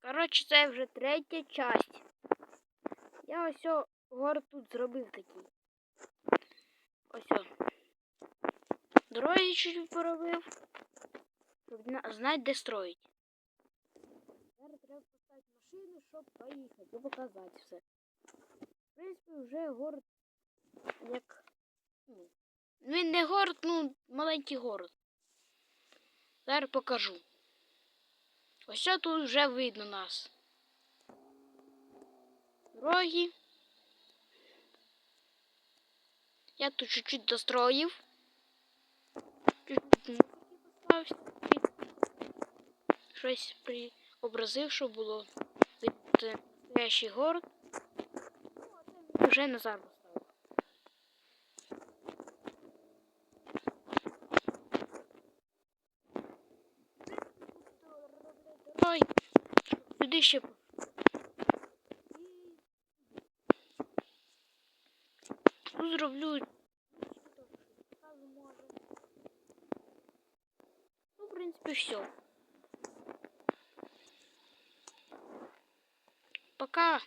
Коротше, це вже третя часть. Я ось о, город тут зробив такий. Ось о. Чуть поробив. Знати, де строїть. Зараз треба поставити машину, щоб поїхати показати все. В принципі, вже город як. Ну, він не город, ну, маленький город. Зараз покажу. Ось тут вже видно нас. Дороги. Я тут чуть-чуть достроїв. Чуть-чуть музики поставив. Щось преобразив, щоб було настоящий город. Вже Назар поставив. Ой, сюди ще. Зроблю. Ну, в принципі, все. Пока.